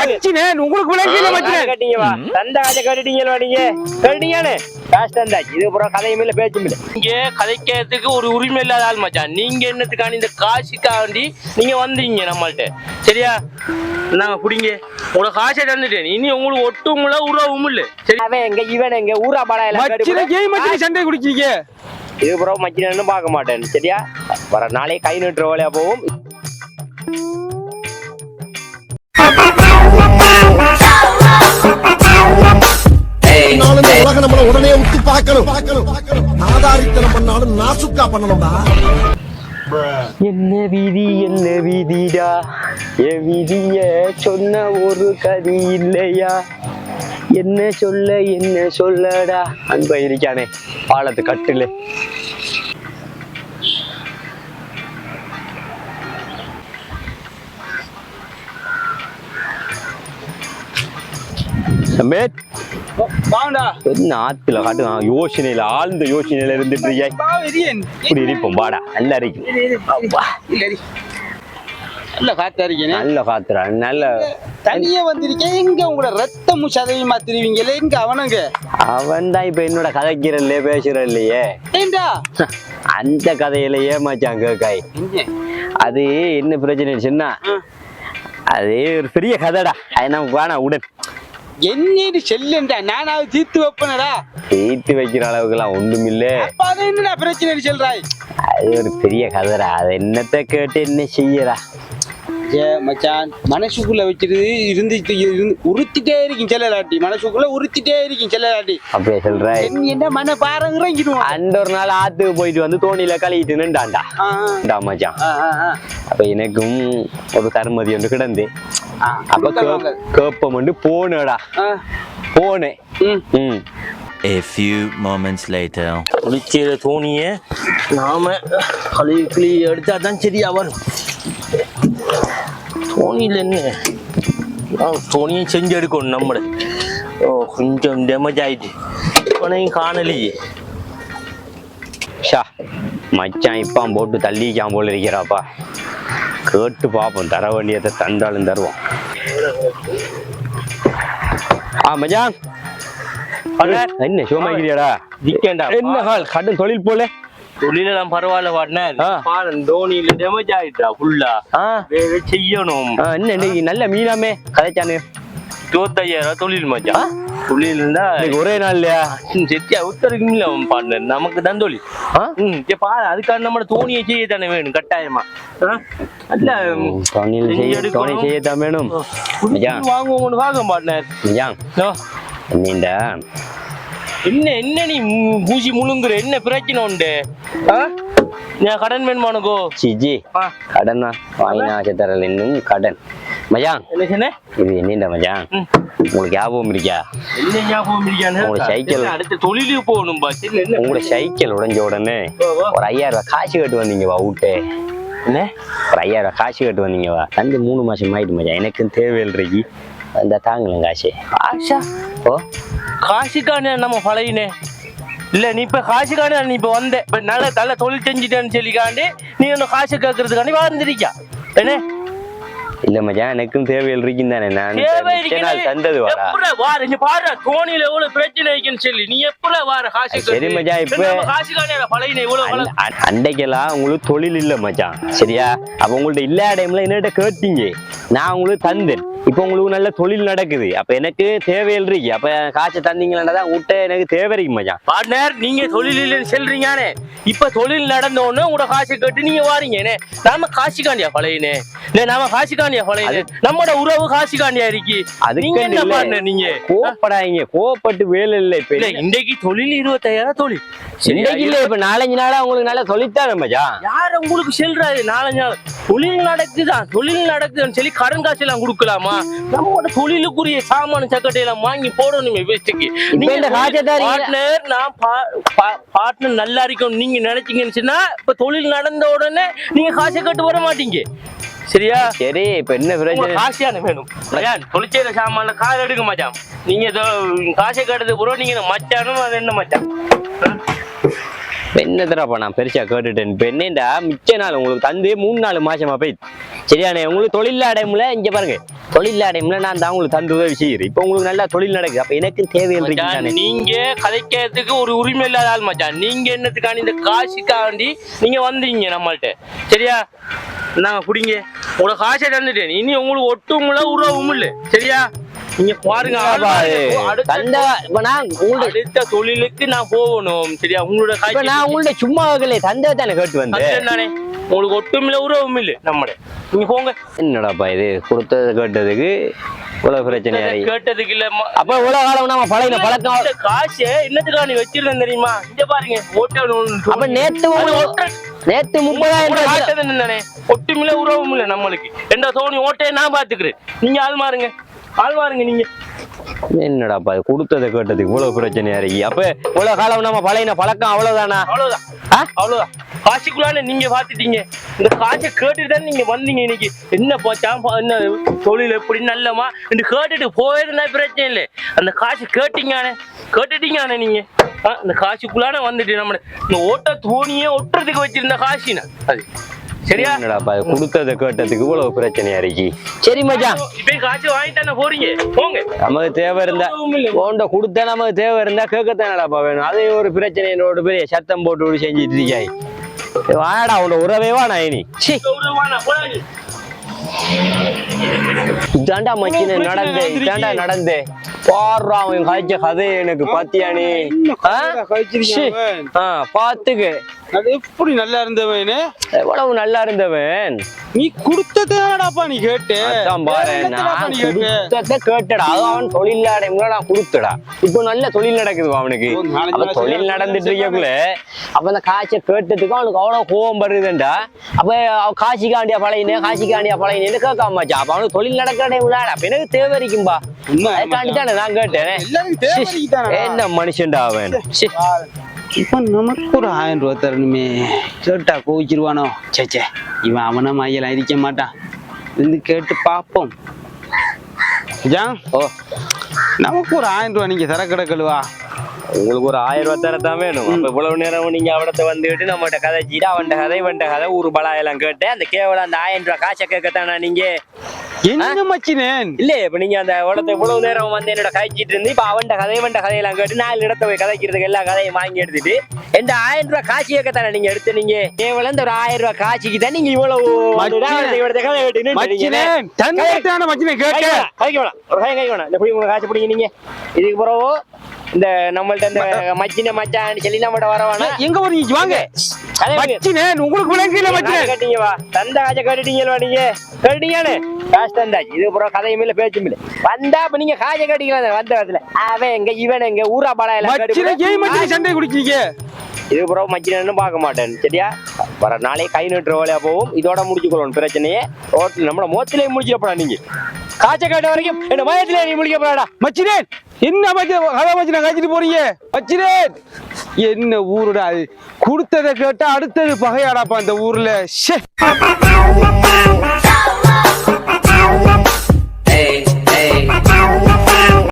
மச்சினே உங்களுக்கு விளங்கல மச்சினே கட்டிங்க வா. தந்த காசை கட்டிட்டீங்களா நீங்க. கட்டிட்டீங்கன்னு? காசு தந்தாச்சு இது அப்புறம் கதையும் இல்ல பேச்சும் இல்ல. இங்க கதைக்கிறதுக்கு ஒரு உரிமை இல்லாத ஆள் மச்சான். நீங்க என்னத்துக்காண்டி இந்த காசுக்காண்டி நீங்க வந்தீங்க நம்மள்ட்ட? சரியா? நாங்க புடிங்க உங்களோட காசை தந்துட்டேன். இனி உங்களுக்கு ஒட்டும் இல்ல உறவும் இல்ல. சரி. அவன் எங்க இவன் எங்க ஊரா பாடா மச்சினே ஏன் மச்சினே சண்டை குடிக்கிறீங்க? இது அப்புறம் மச்சினு பார்க்க மாட்டேன். சரியா? வர நாளே கை நீட்டுற வேலையா போகும். உலகம் நம்மள உடனே உத்து பார்க்கணும். ஆதாரித்தனம் பண்ணாலும் நாசுக்கா பண்ணணும்டா. என்ன விதி என்ன விதிடா? என் விதிய சொன்ன ஒரு கதி இல்லையா? என்ன சொல்ல என்ன சொல்லடா? அன்பா இருக்கானே பாலத்து கட்டுல. என்ன ஆத்துல காட்டு யோசனையில ஆழ்ந்த யோசனையில இருந்துட்டு இப்படி இருப்போம் பாடா நல்லா இருக்கும் நல்ல காத்தா இருக்கேனே நல்ல காத்துறா நல்ல. தனியா வந்திருக்கேன். எங்க உங்களோட ரத்தமும் சதவியுமா திருவீங்களே? எங்க அவனுங்க? அவன் தான் இப்ப என்னோட கதைக்கிறல்ல பேசுற இல்லையே ஏண்டா அந்த கதையில ஏமாச்சான் கேக்காய். அது என்ன பிரச்சனை சொன்னா அது ஒரு பெரிய கதைடா. அது நமக்கு வேணாம் உடன். என்னடி செல்லுண்டா நானாவது தீர்த்து வைப்பனடா. தீர்த்து வைக்கிற அளவுக்குலாம் ஒண்ணுமில்ல. அப்ப அதை என்னடா பிரச்சனை சொல்றாய்? அது ஒரு பெரிய கதைடா. அது என்னத்த கேட்டு என்ன செய்யடா ஏ மச்சான் மனசுக்குள்ள வச்சிட்டு இருந்து இருந்து உறுத்திட்டே இருக்கும் செல்லலாட்டி. மனசுக்குள்ள உறுத்திட்டே இருக்கும் செல்லலாட்டி. அப்படியே சொல்ற என்ன மன பாருங்கிறங்கிடுவோம் அந்த ஒரு நாள் ஆத்துக்கு போயிட்டு வந்து தோணியில கழிட்டு நின்றான்டா. டா மச்சான். அப்ப எனக்கும் ஒரு தருமதி ஒன்று கிடந்து. அப்ப கேப்பம் வந்து போனடா. போனேன். ம். A few moments later. குளிச்சிற தோணிய. நாம கழுவி கிளி எடுத்தா தான் சரியா வரும் தோணியில் என்ன ஆ, தோணியை செஞ்சு எடுக்கணும் நம்மள. ஓ கொஞ்சம் டேமேஜ் ஆயிட்டு. உனையும் காணலையே. ஷா மச்சான் இப்பான் போட்டு தள்ளிக்கான் போல இருக்கிறாப்பா. கேட்டு பார்ப்போம் தர வேண்டியதை தந்தாலும் தருவோம். ஆ மச்சான். என்ன சோமாகிறியாடா விக்கேண்டா என்ன ஹால்? கடன் தொழில் போல. தொழிலெல்லாம் பரவாயில்ல. பாருங்க தோனியில டேமேஜ் ஆயிட்டா ஃபுல்லா செய்யணும். என்ன நல்ல மீனாமே. கதைச்சானு. இருபத்தையாயிரம் தொழில் மச்சான். தொழில் இருந்தா ஒரே நாள் இல்லையா? செத்தியா உத்தரவுக்கு அவன் பாடின நமக்கு தான் தொழில் ஆ? ம் பாரு அதுக்காக நம்ம தோணியை செய்ய தானே வேணும் கட்டாயமா? அல்ல செஞ்சு செய்ய எடுக்கணும். தொழில் செய்யத்தான் வேணும். வாங்குவோம்னு வாங்க மச்சான் நீண்ட என்ன என்ன நீ பூசி முழுங்குற? என்ன பிரச்சனை உண்டு? நான் கடன் வேணுமானுக்கோ சிஜி. கடன் தான். வாங்கினா தரல இன்னும் கடன். சொன்ன? இது என்னடா மச்சான்? ம். உங்களுக்கு ஞாபகம் இருக்கியா? என்ன ஞாபகம் இருக்கானு உங்க சைக்கிள். அடுத்த தொழிலுக்கு போகணும் உங்களோட சைக்கிள் உடைஞ்ச உடனே. ஒரு ஐயாயிரம் ரூபாய் காசு கட்டு வந்தீங்க வா விட்டு என்ன? ஒரு ஐயாயிரம் ரூபாய் காசு கட்டு வந்தீங்க வா. தந்து மூணு மாசம் ஆயிட்டு மச்சான். எனக்கும் தேவையில் இருக்கு அந்த தாங்கலாம் காசு. ஆஷா ஓ காசுக்கான நம்ம பழையினே இல்ல நீ இப்ப காசுக்கான நீ இப்ப வந்த. இப்ப நல்ல நல்ல தொழில் செஞ்சுட்டேன்னு சொல்லிக்காண்டி நீ ஒன்னும் காசு கேட்கறதுக்காண்டி வாழ்ந்துருக்கா என்ன? இல்ல மச்சான் எனக்கும் தேவையில் இருக்குன்னு தானே நான் தந்தது வார? இங்க பாரு தோணியில எவ்வளவு பிரச்சனை இருக்குன்னு சொல்லி. நீ எப்படா வார? காசு சரி மச்சான், இப்ப- காசுக்கான பழையின இவ்வளவு அண்டைக்கெல்லாம் உங்களுக்கு தொழில் இல்ல மச்சான். சரியா? அப்ப உங்கள்ட்ட இல்லாத டைம்ல என்னட்ட கேட்டீங்க. நான் உங்களுக்கு தந்தேன். இப்போ உங்களுக்கு நல்ல தொழில் நடக்குது. அப்ப எனக்கு தேவையில் இருக்கு. அப்ப காசு தந்தீங்களா உங்கள்கிட்ட எனக்கு தேவை இருக்கு மச்சான். பார்ட்னர் நீங்க தொழில் இல்லைன்னு சொல்றீங்கன்னு. இப்ப தொழில் நடந்த உடனே உங்களோட காசு கட்டு நீங்க வாரீங்க. என்ன? நாம காசுக்காண்டியா பழையனே? இல்ல நாம காசுக்காண்டியா பழையனே? நம்மட உறவு காசுக்காண்டியா இருக்கு? அதுக்கு நீங்க என்ன இல்ல. partner நீங்க? கோப்படாதீங்க கோவப்பட்டு வேலை இல்லை. இப்ப இல்ல இன்றைக்கு தொழில் இருபத்தாயிரம் தொழில். இன்னைக்கு இல்ல. இப்ப நாலஞ்சு நாளா உங்களுக்கு நல்ல தொழில்தானே மச்சான்? யார் உங்களுக்கு செல்றாரு? நாலஞ்சு நாள். தொழில் நடக்குதான் தொழில் நடக்குதுன்னு சொல்லி கடன் காசு எல்லாம் கொடுக்கலாமா? நம்மளோட தொழிலுக்குரிய சாமான சக்கட்டை எல்லாம் வாங்கி போடணுமே வேஸ்ட்டுக்கு பார்ட்னர் நான் பார்ட்னர் நல்லா இருக்கும் நீங்க நினைச்சீங்கன்னு சொன்னா இப்ப தொழில் நடந்த உடனே நீங்க காசை கட்டு வர மாட்டீங்க. சரியா? சரி இப்ப என்ன பிரச்சனை? காசியான வேணும். மச்சான் தொழிற்சேர சாமான்ல கார் எடுக்க மச்சான் நீங்க காசை கட்டுறது பூரா நீங்க மச்சானும் அது என்ன மச்சான்? என்ன தரப்பா நான் பெருசா கேட்டுட்டேன். இப்ப என்னடா மிச்ச நாள் உங்களுக்கு தந்து மூணு நாலு மாசமா போயிட்டு. சரியானே உங்களுக்கு தொழில் அடைமுல இங்க பாருங்க. தொழில் அடைமுல நான் தான் உங்களுக்கு தந்து உதவி செய்யறேன் இப்ப உங்களுக்கு நல்லா தொழில் நடக்குது. அப்ப எனக்கு தேவையில்லை நீங்க கதைக்கிறதுக்கு ஒரு உரிமை இல்லாத ஆள் மச்சான். நீங்க என்னத்துக்காண்டி இந்த காசுக்காண்டி நீங்க வந்தீங்க நம்மள்ட்ட. சரியா? நாங்க குடிங்க. உங்களோட காசை தந்துட்டேன். இனி உங்களுக்கு இல்ல உறவும் இல்ல. சரியா? நீங்க பாருங்க? அடுத்த- தொழிலுக்கு நான் போகணும் சரியா? உங்களோட நான் உங்கள்ட்ட சும்மா தந்த தானே கேட்டு வந்தேன் உங்களுக்கு ஒட்டும் இல்ல உறவும் இல்ல நம்மட நீங்க போங்க. என்னடாப்பா இது? கொடுத்தது கேட்டதுக்கு இவ்வளவு பிரச்சனையா இருக்கு. கேட்டதுக்கு இல்ல அப்ப இவ்வளவு காலம் நம்ம பழகின பழக்கம் காசு என்னத்துக்காண்டி வச்சிருந்தேன் தெரியுமா? இங்க பாருங்க ஓட்ட அப்ப நேத்து நேத்து முப்பதாயிரம் உங்களோட தானே? ஒட்டுமில்ல உறவும் இல்ல நம்மளுக்கு. என்ற தோணி ஓட்டையை நான் பாத்துக்கிறேன் நீங்க ஆள் மாறுங்க. ஆள் மாறுங்க நீங்க. என்னடாப்பா கொடுத்ததை கேட்டதுக்கு இவ்வளவு பிரச்சனையா இருக்கு. அப்ப இவ்வளவு காலம் நம்ம பழையன பழக்கம் அவ்வளவுதானா? அவ்வளவுதான்? அவ்வளவுதான். காசுக்குள்ளான நீங்க பாத்துட்டீங்க இந்த காசை கேட்டுட்டு தான் நீங்க வந்தீங்க இன்னைக்கு. என்ன போச்சா என்ன தொழில் எப்படி நல்லமா? என்று கேட்டுட்டு போயிருந்தா பிரச்சனை இல்லை. அந்த காசு கேட்டீங்கானே கேட்டுட்டீங்கானே நீங்க. இந்த காசுக்குள்ளான வந்துட்டு நம்ம இந்த ஓட்ட தோணியே ஒட்டுறதுக்கு வச்சிருந்த காசுனா. அது சரியா? என்னடாப்பா கொடுத்ததை கேட்டதுக்கு இவ்வளவு பிரச்சனையா இருக்கு? சரி மச்சான். இப்ப காசு வாங்கிட்டானே போறீங்க? போங்க. நமக்கு தேவை இருந்தா போண்ட கொடுத்தா நமக்கு தேவை இருந்தா கேட்கத்தானடாப்பா வேணும். அதே ஒரு பிரச்சனை என்னோட பெரிய சத்தம் போட்டு செஞ்சுட்டு இருக்காய் வாடா உன்னோட உறவே வா நான் இனி. சி. இதாண்டா மச்சின நடந்தே இதாண்டா நடந்தே பாடுறா அவன் காய்ச்ச கதை எனக்கு பாத்துக்கு. அது எப்படி நல்லா இருந்தவனே? எவ்வளவு நல்லா இருந்தவன்? நீ கொடுத்ததாடாப்பா நீ கேட்டு. பாரு நான்? கொடுத்ததை கேட்டடா. அது அவன் தொழில் நான் கொடுத்தடா. இப்போ நல்ல தொழில் நடக்குது அவனுக்கு. வருஷம் தொழில். நடந்துட்டு இருக்கக்குள்ள அப்ப அந்த காய்ச்ச கேட்டதுக்கு அவனுக்கு அவ்வளவு கோவம் வருதுண்டா அப்ப அவன் காசிக்காண்டியா பழையினே காசிக்காண்டியா பழையினேன்னு கேட்காமச்சா அப்ப அவனுக்கு தொழில் நடக்கிற டைம்ல அப்ப எனக்கு தேவை இருக்கும்பா உண்மை, அதுக்காண்டி தானே நான் கேட்டேன்? என்ன மனுஷன்டா அவன்? இப்ப நமக்கு ஒரு ஆயிரம் ரூபாய் தரணுமே கேட்டா கோவிச்சிருவானோ சே சே இவன் அவன மையெல்லாம் இருக்க மாட்டான் இருந்து கேட்டு பார்ப்போம் ஓ நமக்கு ஒரு ஆயிரம் ரூபாய் நீங்க தர கிடக்கலுவா உங்களுக்கு ஒரு ஆயிரம் ரூபாய் தரத்தான் வேணும் அப்ப இவ்வளவு நேரம் நீங்க அவடத்த வந்துட்டு நம்மகிட்ட கதைச்சிட்டு அவன்கிட்ட கதை இவன்ட்ட கதை ஊர் பலாயெல்லாம் கேட்டு அந்த கேவலம் அந்த ஆயிரம் ரூபாய் காசை கேட்கத்தானா நீங்க என்ன மச்சினேன்? இல்ல இப்ப நீங்க அந்த உடத்த இவ்வளவு நேரம் வந்து என்னோட கதைச்சிட்டு இருந்து இப்ப அவன்கிட்ட கதை இவன்ட்ட கதையெல்லாம் கேட்டு நாலு இடத்த போய் கதைக்கிறதுக்கு எல்லா கதையும் வாங்கி எடுத்துட்டு எந்த ஆயிரம் ரூபாய் காட்சி கேட்கத்தானே நீங்க எடுத்து நீங்க? கேவலம் இந்த ஒரு ஆயிரம் ரூபாய் காட்சிக்கு தான் நீங்க இவ்வளவு கதை கேட்டு மச்சினேன் மச்சினே கை கேட்க. வேணாம், கை வேணாம். இந்த புடி காசு பிடிங்க நீங்க. இதுக்கு பிறகு இந்த நம்மள்ட்ட இந்த மச்சின மச்சான் சொல்லி நம்மகிட்ட வர வேணாம். எங்க வரீங்க வாங்க. மச்சினேன் உங்களுக்கு விளங்கல காசை மச்சினேன் கட்டிங்க வா. தந்த காசை கட்டிட்டீங்களா நீங்க. கட்டிட்டீங்கன்னு. காசு தந்தாச்சு. இது அப்புறம் கதையும் இல்ல பேச்சும் இல்ல. வந்தா அப்ப நீங்க காசை கட்டிக்கலாம் வந்த இடத்துல அவன் எங்க இவன் எங்க ஊரா படா எல்லாம் மச்சினை ஏன் மச்சினை சண்டை குடிக்கிறீங்க. இது அப்புறம் மச்சினு பார்க்க மாட்டேன். சரியா? வர நாளே கை நட்டுற வேலையா போகும். இதோட முடிச்சுக்கொள்ளணும். பிரச்சனையே. ரோட்ல நம்மள மோத்திலே முடிச்சிடப்படா நீங்க. காய்ச்ச காட்ட வரைக்கும் என்ன வயத்துல நீ முடிக்கப்படாடா மச்சினேன் என்ன வச்சு மச்சின வச்சு நான் காய்ச்சிட்டு போறீங்க? மச்சினேன் என்ன ஊருடா அது கொடுத்ததை கேட்டா அடுத்தது பகையாடாப்பா இந்த ஊர்ல. ஷே.